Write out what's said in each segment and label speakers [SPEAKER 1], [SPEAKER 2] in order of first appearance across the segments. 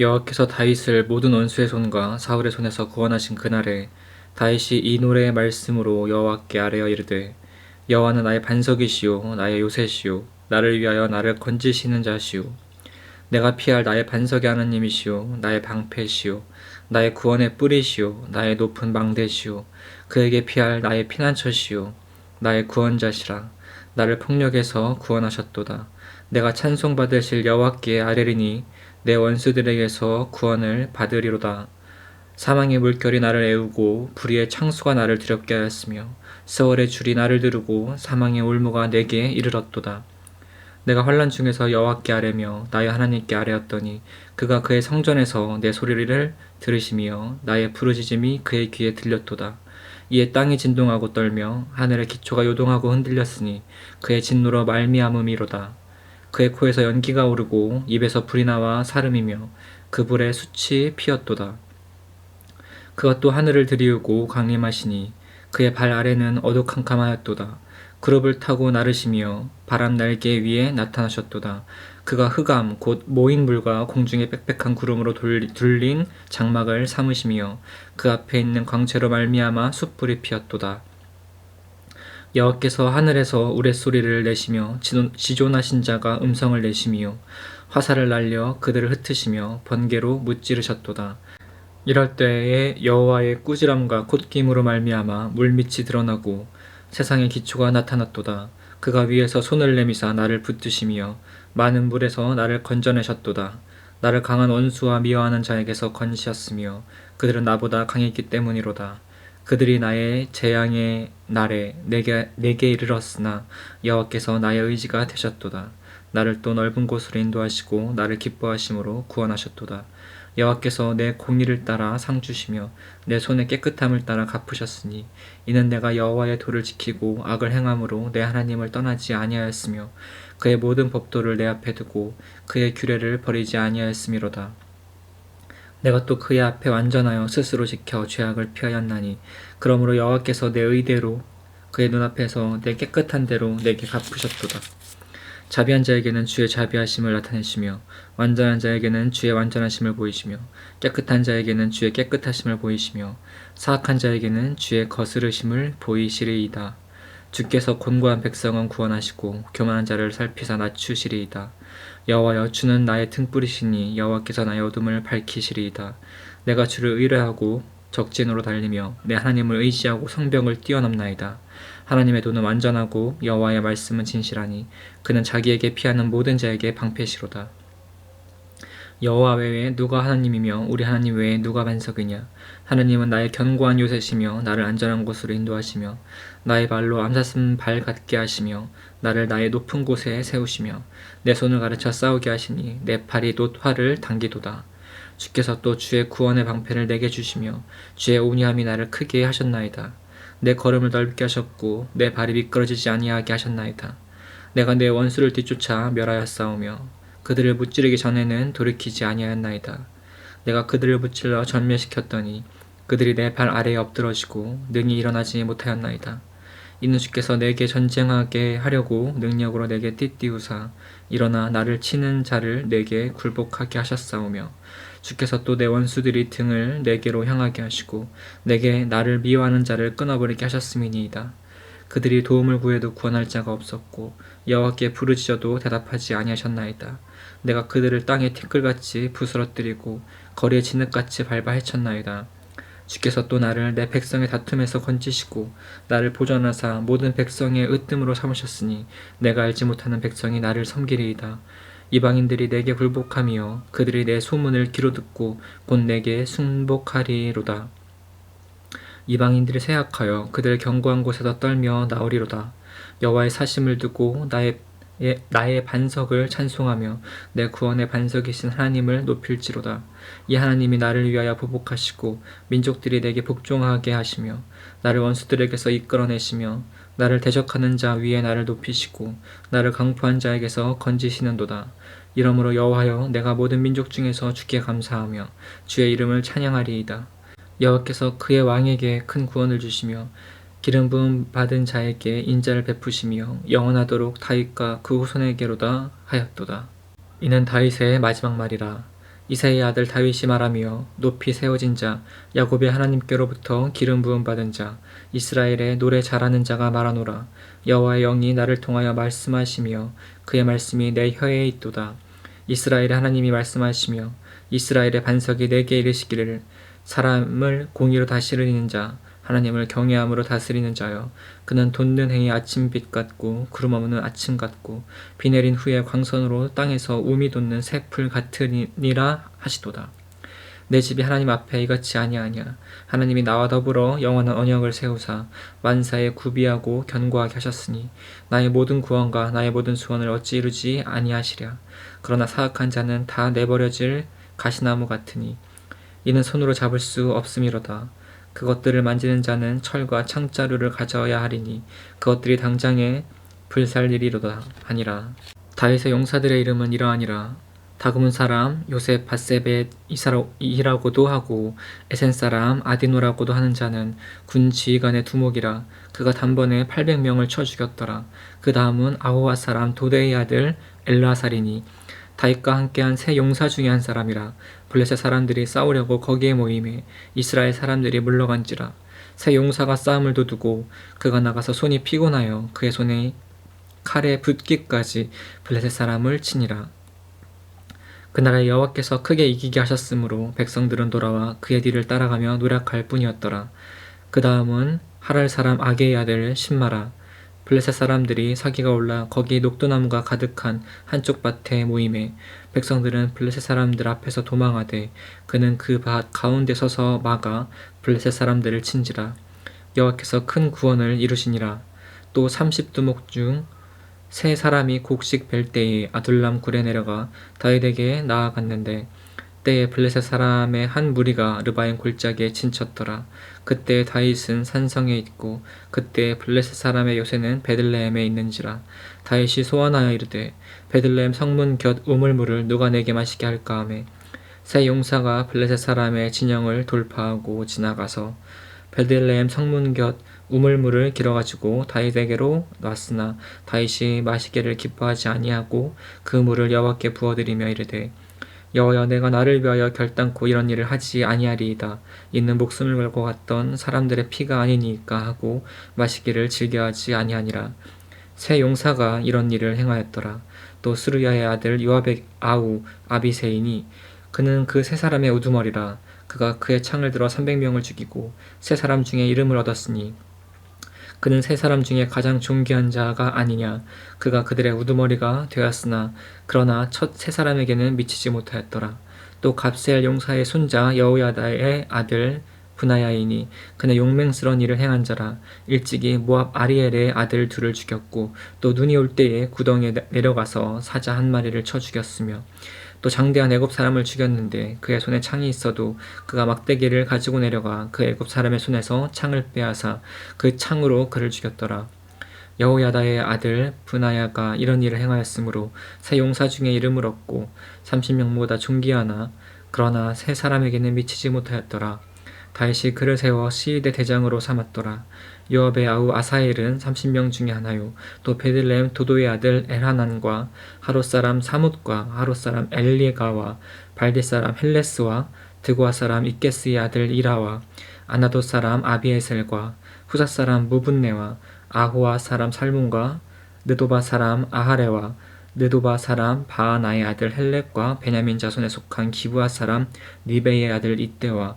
[SPEAKER 1] 여호와께서 다윗을 모든 원수의 손과 사울의 손에서 구원하신 그날에 다윗이 이 노래의 말씀으로 여호와께 아뢰어 이르되 여호와는 나의 반석이시요 나의 요새시요 나를 위하여 나를 건지시는 자시요. 내가 피할 나의 반석의 하나님이시요 나의 방패시요 나의 구원의 뿌리시요 나의 높은 망대시요 그에게 피할 나의 피난처시요 나의 구원자시라. 나를 폭력에서 구원하셨도다. 내가 찬송받으실 여호와께 아뢰리니 내 원수들에게서 구원을 받으리로다 사망의 물결이 나를 애우고 불의의 창수가 나를 두렵게 하였으며 세월의 줄이 나를 두르고 사망의 올무가 내게 이르렀도다 내가 환란 중에서 여호와께 아뢰며 나의 하나님께 아뢰었더니 그가 그의 성전에서 내 소리를 들으시며 나의 부르짖음이 그의 귀에 들렸도다. 이에 땅이 진동하고 떨며 하늘의 기초가 요동하고 흔들렸으니 그의 진노로 말미암음이로다. 그의 코에서 연기가 오르고 입에서 불이 나와 사름이며 그 불에 숯이 피었도다. 그가 또 하늘을 들이우고 강림하시니 그의 발 아래는 어두캄캄하였도다. 그룹을 타고 나르시며 바람 날개 위에 나타나셨도다. 그가 흑암 곧 모인 물과 공중의 빽빽한 구름으로 둘린 장막을 삼으시며 그 앞에 있는 광채로 말미암아 숯불이 피었도다. 여호와께서 하늘에서 우레소리를 내시며 지존- 지존하신 자가 음성을 내시며 화살을 날려 그들을 흩으시며 번개로 무찌르셨도다. 이럴 때에 여호와의 꾸지람과 콧김으로 말미암아 물밑이 드러나고 세상의 기초가 나타났도다. 그가 위에서 손을 내미사 나를 붙드시며 많은 물에서 나를 건져내셨도다. 나를 강한 원수와 미워하는 자에게서 건지셨으며 그들은 나보다 강했기 때문이로다. 그들이 나의 재앙의 날에 내게 내게 이르렀으나 여호와께서 나의 의지가 되셨도다. 나를 또 넓은 곳으로 인도하시고 나를 기뻐하심으로 구원하셨도다. 여호와께서 내 공의를 따라 상 주시며 내 손의 깨끗함을 따라 갚으셨으니 이는 내가 여호와의 도를 지키고 악을 행함으로 내 하나님을 떠나지 아니하였으며 그의 모든 법도를 내 앞에 두고 그의 규례를 버리지 아니하였음이로다. 내가 또 그의 앞에 완전하여 스스로 지켜 죄악을 피하였나니 그러므로 여호와께서 내 의대로 그의 눈앞에서 내 깨끗한 대로 내게 갚으셨도다. 자비한 자에게는 주의 자비하심을 나타내시며 완전한 자에게는 주의 완전하심을 보이시며 깨끗한 자에게는 주의 깨끗하심을 보이시며 사악한 자에게는 주의 거스르심을 보이시리이다. 주께서 곤고한 백성은 구원하시고 교만한 자를 살피사 낮추시리이다. 여호와여 주는 나의 등불이시니 여호와께서 나의 어둠을 밝히시리이다. 내가 주를 의뢰하고 적진으로 달리며 내 하나님을 의지하고 성병을 뛰어넘나이다. 하나님의 도는 완전하고 여호와의 말씀은 진실하니 그는 자기에게 피하는 모든 자에게 방패시로다. 여호와 외에 누가 하나님이며 우리 하나님 외에 누가 반석이냐? 하나님은 나의 견고한 요새시며 나를 안전한 곳으로 인도하시며 나의 발로 암사슴 발 같게 하시며 나를 나의 높은 곳에 세우시며 내 손을 가르쳐 싸우게 하시니 내 팔이 돛 활을 당기도다. 주께서 또 주의 구원의 방패를 내게 주시며 주의 온유함이 나를 크게 하셨나이다. 내 걸음을 넓게 하셨고 내 발이 미끄러지지 아니하게 하셨나이다. 내가 내 원수를 뒤쫓아 멸하였사오며 그들을 무찌르기 전에는 돌이키지 아니하였나이다. 내가 그들을 무찔러 전멸시켰더니 그들이 내 발 아래에 엎드러지고 능히 일어나지 못하였나이다. 이는 주께서 내게 전쟁하게 하려고 능력으로 내게 띠띠우사 일어나 나를 치는 자를 내게 굴복하게 하셨사오며 주께서 또 내 원수들이 등을 내게로 향하게 하시고 내게 나를 미워하는 자를 끊어버리게 하셨음이니이다. 그들이 도움을 구해도 구원할 자가 없었고 여호와께 부르짖어도 대답하지 아니하셨나이다. 내가 그들을 땅에 티끌같이 부스러뜨리고 거리에 진흙같이 밟아 헤쳤나이다. 주께서 또 나를 내 백성의 다툼에서 건지시고 나를 보전하사 모든 백성의 으뜸으로 삼으셨으니 내가 알지 못하는 백성이 나를 섬기리이다. 이방인들이 내게 굴복하며 그들이 내 소문을 귀로 듣고 곧 내게 순복하리로다. 이방인들이 세약하여 그들 견고한 곳에서 떨며 나오리로다. 여호와의 사심을 두고 나의 예, 나의 반석을 찬송하며 내 구원의 반석이신 하나님을 높일지로다. 이 하나님이 나를 위하여 보복하시고 민족들이 내게 복종하게 하시며 나를 원수들에게서 이끌어내시며 나를 대적하는 자 위에 나를 높이시고 나를 강포한 자에게서 건지시는도다. 이러므로 여호와여 내가 모든 민족 중에서 주께 감사하며 주의 이름을 찬양하리이다. 여호와께서 그의 왕에게 큰 구원을 주시며 기름 부음 받은 자에게 인자를 베푸시며 영원하도록 다윗과 그 후손에게로다 하였도다. 이는 다윗의 마지막 말이라. 이사의 아들 다윗이 말하며 높이 세워진 자 야곱의 하나님께로부터 기름 부음 받은 자 이스라엘의 노래 잘하는 자가 말하노라 여호와의 영이 나를 통하여 말씀하시며 그의 말씀이 내 혀에 있도다 이스라엘의 하나님이 말씀하시며 이스라엘의 반석이 내게 이르시기를 사람을 공의로 다스리는 자 하나님을 경외함으로 다스리는 자여 그는 돋는 해의 아침빛 같고 구름 없는 아침 같고 비 내린 후에 광선으로 땅에서 우미 돋는 새풀 같으니라 하시도다. 내 집이 하나님 앞에 이같이 아니하냐? 하나님이 나와 더불어 영원한 언약을 세우사 만사에 구비하고 견고하게 하셨으니 나의 모든 구원과 나의 모든 소원을 어찌 이루지 아니하시랴? 그러나 사악한 자는 다 내버려질 가시나무 같으니 이는 손으로 잡을 수 없음이로다. 그것들을 만지는 자는 철과 창자루를 가져야 하리니 그것들이 당장에 불살리리로다 하니라. 다윗의 용사들의 이름은 이러하니라. 다그문 사람 요셉 바세벳 이라고도 하고 에센 사람 아디노라고도 하는 자는 군 지휘관의 두목이라. 그가 단번에 800명을 쳐 죽였더라. 그 다음은 아호와 사람 도데의 아들 엘라살이니 다윗과 함께한 세 용사 중에 한 사람이라 블레셋 사람들이 싸우려고 거기에 모임에 이스라엘 사람들이 물러간지라 세 용사가 싸움을 도두고 그가 나가서 손이 피곤하여 그의 손에 칼에 붙기까지 블레셋 사람을 치니라. 그날에 여호와께서 크게 이기게 하셨으므로 백성들은 돌아와 그의 뒤를 따라가며 노력할 뿐이었더라. 그 다음은 하랄 사람 아게의 아들 신마라 블레셋 사람들이 사기가 올라 거기 녹두나무가 가득한 한쪽 밭에 모임에 백성들은 블레셋 사람들 앞에서 도망하되 그는 그 밭 가운데 서서 막아 블레셋 사람들을 친지라. 여호와께서 큰 구원을 이루시니라. 또 삼십 두목 중 세 사람이 곡식 벨 때에 아둘람 굴에 내려가 다윗에게 나아갔는데 때에 블레셋 사람의 한 무리가 르바임 골짜기에 진쳤더라. 그때 다윗은 산성에 있고 그때 블레셋 사람의 요새는 베들레헴에 있는지라. 다윗이 소원하여 이르되 베들레헴 성문 곁 우물물을 누가 내게 마시게 할까 하매 새 용사가 블레셋 사람의 진영을 돌파하고 지나가서 베들레헴 성문 곁 우물물을 길어가지고 다윗에게로 놨으나 다윗이 마시기를 기뻐하지 아니하고 그 물을 여호와께 부어드리며 이르되 여호여 내가 나를 위하여 결단코 이런 일을 하지 아니하리이다. 있는 목숨을 걸고 갔던 사람들의 피가 아니니까 하고 마시기를 즐겨하지 아니하니라. 새 용사가 이런 일을 행하였더라. 또 스루야의 아들 요압의 아우 아비세인이 그는 그 세 사람의 우두머리라. 그가 그의 창을 들어 300명을 죽이고 세 사람 중에 이름을 얻었으니 그는 세 사람 중에 가장 존귀한 자가 아니냐. 그가 그들의 우두머리가 되었으나 그러나 첫 세 사람에게는 미치지 못하였더라. 또 갑셀 용사의 손자 여우야다의 아들 분하야이니 그는 용맹스러운 일을 행한 자라 일찍이 모압 아리엘의 아들 둘을 죽였고 또 눈이 올 때에 구덩이에 내려가서 사자 한 마리를 쳐 죽였으며 또 장대한 애굽 사람을 죽였는데 그의 손에 창이 있어도 그가 막대기를 가지고 내려가 그 애굽 사람의 손에서 창을 빼앗아 그 창으로 그를 죽였더라. 여호야다의 아들 분하야가 이런 일을 행하였으므로 세 용사 중에 이름을 얻고 30명보다 존귀하나 그러나 세 사람에게는 미치지 못하였더라. 다윗이 그를 세워 시위대 대장으로 삼았더라. 요압의 아우 아사엘은 30명 중에 하나요. 또 베들레헴 도도의 아들 엘하난과 하롯 사람 사뭇과 하롯 사람 엘리가와 발디 사람 헬레스와 드고아 사람 이케스의 아들 이라와 아나도 사람 아비에셀과 후사 사람 무분네와 아호아 사람 살문과 느도바 사람 아하레와 느도바 사람 바하나의 아들 헬렉과 베냐민 자손에 속한 기부아 사람 니베의 아들 이때와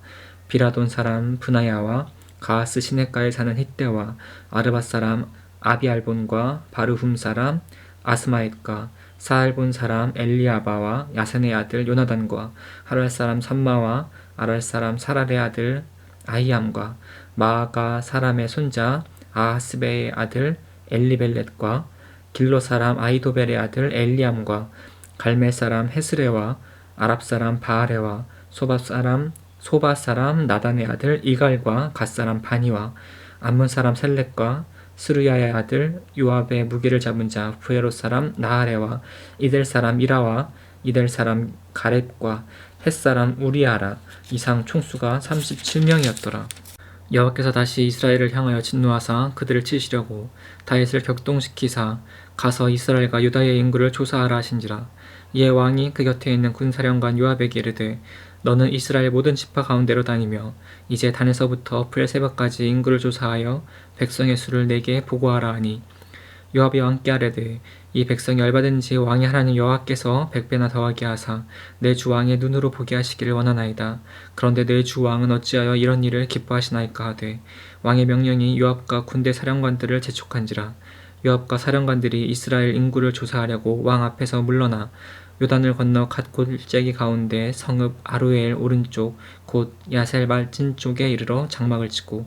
[SPEAKER 1] 비라돈 사람 분하야와 가스 시내가에 사는 히때와 아르바 사람 아비알본과 바르훔 사람 아스마엣과 사알본 사람 엘리아바와 야센의 아들 요나단과 하랄 사람 삼마와 아랄 사람 사랄의 아들 아이암과 마아가 사람의 손자 아하스베의 아들 엘리벨렛과 길로 사람 아이도벨의 아들 엘리암과 갈멜 사람 헤스레와 아랍 사람 바아레와 소밥 사람 소바 사람 나단의 아들 이갈과 갓 사람 바니와 암몬 사람 셀렉과 스루야의 아들 요압의 무기를 잡은 자 부에로 사람 나하레와 이델 사람 이라와 이델 사람 가렛과 햇 사람 우리아라 이상 총수가 37명이었더라. 여호와께서 다시 이스라엘을 향하여 진노하사 그들을 치시려고 다윗을 격동시키사 가서 이스라엘과 유다의 인구를 조사하라 하신지라 이에 왕이 그 곁에 있는 군사령관 요압에게 이르되 너는 이스라엘 모든 지파 가운데로 다니며 이제 단에서부터 풀새벽까지 인구를 조사하여 백성의 수를 내게 보고하라 하니 요압이 왕께 아뢰되 이 백성이 얼마든지 왕이 하나님 여호와께서 백배나 더하게 하사 내 주 왕의 눈으로 보게 하시기를 원하나이다. 그런데 내 주 왕은 어찌하여 이런 일을 기뻐하시나이까 하되 왕의 명령이 요압과 군대 사령관들을 재촉한지라 요압과 사령관들이 이스라엘 인구를 조사하려고 왕 앞에서 물러나 요단을 건너 갓 골짜기 가운데 성읍 아루엘 오른쪽 곧 야셀 말진 쪽에 이르러 장막을 치고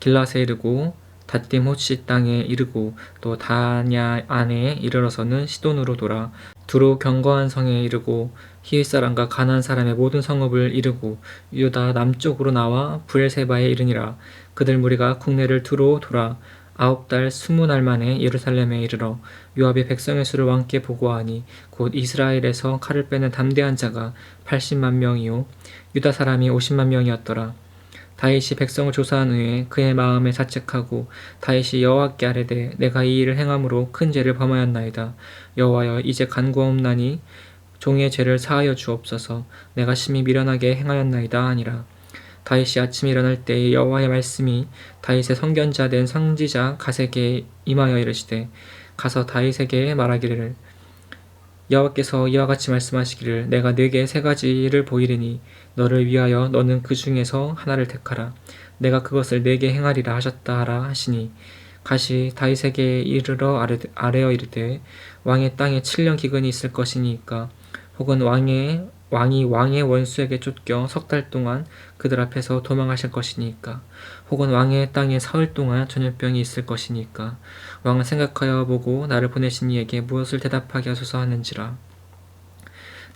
[SPEAKER 1] 길라세 이르고 호시 땅에 이르고 또 다냐 안에 이르러서는 시돈으로 돌아 두로 경거한 성에 이르고 히윗 사람과 가나안 사람의 모든 성읍을 이르고 유다 남쪽으로 나와 브엘세바에 이르니라. 그들 무리가 국내를 두로 돌아 아홉 달 스무 날 만에 예루살렘에 이르러 요압이 백성의 수를 왕께 보고하니 곧 이스라엘에서 칼을 빼는 담대한 자가 80만 명이요. 유다 사람이 50만 명이었더라. 다윗이 백성을 조사한 후에 그의 마음에 자책하고 다윗이 여호와께 아뢰되 내가 이 일을 행함으로 큰 죄를 범하였나이다. 여호와여 이제 간구없나니 종의 죄를 사하여 주옵소서. 내가 심히 미련하게 행하였나이다 하니라 다윗이 아침 일어날 때 여호와의 말씀이 다윗의 성견자 된 선지자 가세게 임하여 이르시되 가서 다윗에게 말하기를 여호와께서 이와 같이 말씀하시기를 내가 네게 세 가지를 보이리니 너를 위하여 너는 그 중에서 하나를 택하라. 내가 그것을 네게 행하리라 하셨다 하라 하시니 가시 다윗에게 이르러 아뢰어 이르되 왕의 땅에 7년 기근이 있을 것이니까 혹은 왕의 왕이 왕의 원수에게 쫓겨 석 달 동안 그들 앞에서 도망하실 것이니까 혹은 왕의 땅에 사흘 동안 전염병이 있을 것이니까 왕은 생각하여 보고 나를 보내신 이에게 무엇을 대답하게 하소서 하는지라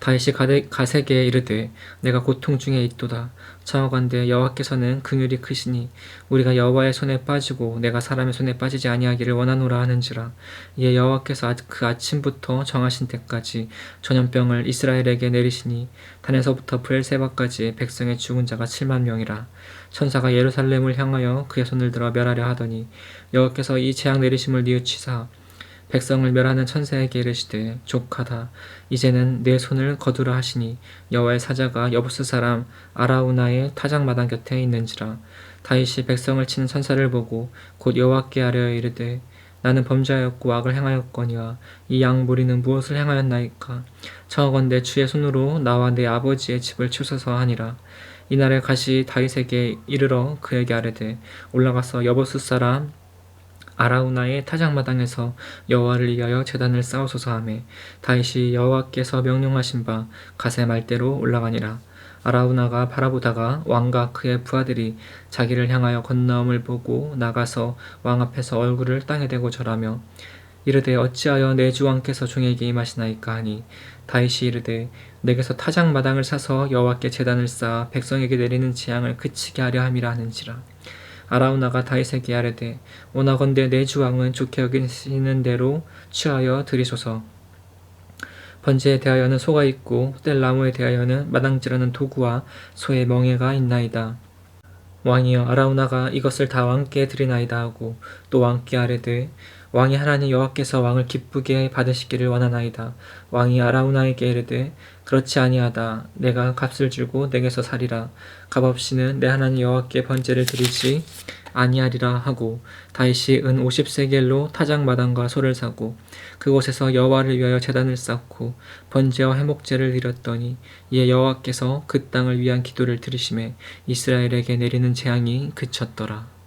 [SPEAKER 1] 다윗이 가세게 이르되 내가 고통 중에 있도다. 청하건대 여호와께서는 긍휼이 크시니 우리가 여호와의 손에 빠지고 내가 사람의 손에 빠지지 아니하기를 원하노라 하는지라. 이에 여호와께서 아- 그 아침부터 정하신 때까지 전염병을 이스라엘에게 내리시니 단에서부터 브엘세바까지 백성의 죽은 자가 7만 명이라. 천사가 예루살렘을 향하여 그의 손을 들어 멸하려 하더니 여호와께서 이 재앙 내리심을 뉘우치사 백성을 멸하는 천사에게 이르시되 족하다. 이제는 내 손을 거두라 하시니 여호와의 사자가 여부스 사람 아라우나의 타작마당 곁에 있는지라. 다윗이 백성을 치는 천사를 보고 곧 여호와께 아뢰어 이르되 나는 범죄하였고 악을 행하였거니와 이 양 무리는 무엇을 행하였나이까? 청하건대 주의 손으로 나와 내 아버지의 집을 치소서 하니라. 이날에 가시 다윗에게 이르러 그에게 아뢰되 올라가서 여보스 사람 아라우나의 타작마당에서 여호와를 위하여 제단을 쌓으소서 하매 다윗이 여호와께서 명령하신 바 가세 말대로 올라가니라. 아라우나가 바라보다가 왕과 그의 부하들이 자기를 향하여 건너옴을 보고 나가서 왕 앞에서 얼굴을 땅에 대고 절하며 이르되 어찌하여 내 주 왕께서 종에게 임하시나이까 하니 다윗이 이르되 내게서 타작 마당을 사서 여호와께 제단을 쌓아 백성에게 내리는 재앙을 그치게 하려 함이라 하는지라 아라우나가 다윗에게 아뢰되 오나건대 내 주왕은 좋게 여기시는 대로 취하여 드리소서. 번제에 대하여는 소가 있고 뗄 나무에 대하여는 마당질하는 도구와 소의 멍에가 있나이다. 왕이여 아라우나가 이것을 다 왕께 드리나이다 하고 또 왕께 아뢰되 왕이 하나님 여호와께서 왕을 기쁘게 받으시기를 원하나이다. 왕이 아라우나에게 이르되 그렇지 아니하다. 내가 값을 주고 내게서 살이라. 값 없이는 내 하나님 여호와께 번제를 드리지 아니하리라 하고 다윗이 은 50세겔로 타작 마당과 소를 사고 그곳에서 여호와를 위하여 제단을 쌓고 번제와 해목제를 드렸더니 이에 여호와께서 그 땅을 위한 기도를 들으심에 이스라엘에게 내리는 재앙이 그쳤더라